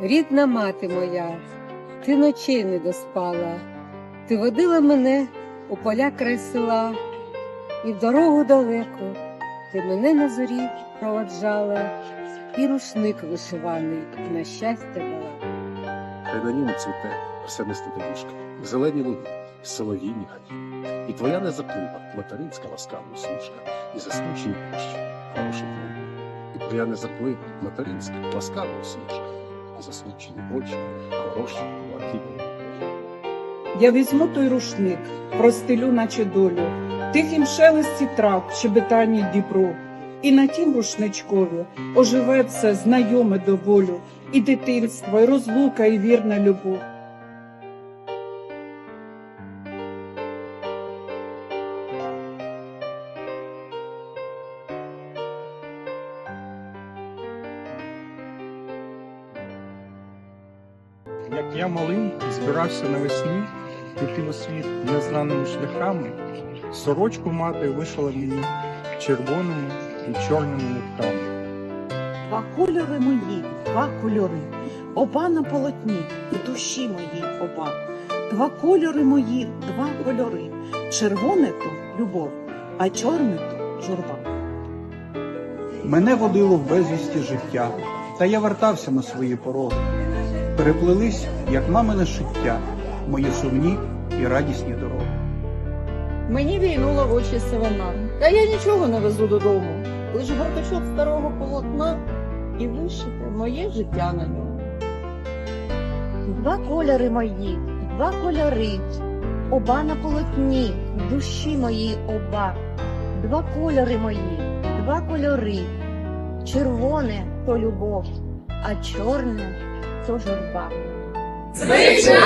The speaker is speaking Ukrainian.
Рідна мати моя, ти ночей не доспала, ти водила мене у поля край села, і в дорогу далеку ти мене на зорі проводжала, і рушник вишиваний на щастя дала. Хай на ньому цвіте осенисте доріжка, зелені луги, солов'їні хаті. І твоя незаплива, материнська ласкава усмішка, і засмучені площі, хороший план. І твоя незаплива, материнська ласкава усмішка, і очі, хороші блакитні. Я візьму той рушник, простелю, наче долю, тихім шелесті трав, щебетанні дібру. І на тім рушничкові оживе все знайоме до болю, і дитинство, і розлука, і вірна любов. Як я малий збирався навесні піти у світ незнаними шляхами, сорочку мати вишила мені червоними і чорними нитками. Два кольори мої, два кольори, оба на полотні, в душі моїй оба. Два кольори мої, два кольори. Червоне то любов, а чорне то журба. Мене водило в безвісті життя, та я вертався на свої пороги. Переплелись, як мамине шиття, мої сумні і радісні дороги. Мені війнула в очі сивина, та я нічого не везу додому. Лиш горточок старого полотна і вишите моє життя на ньому. Два кольори мої, два кольори, оба на полотні, душі моїй оба. Два кольори мої, два кольори. Червоне то любов, а чорне то журба. З вишиванкою в серці,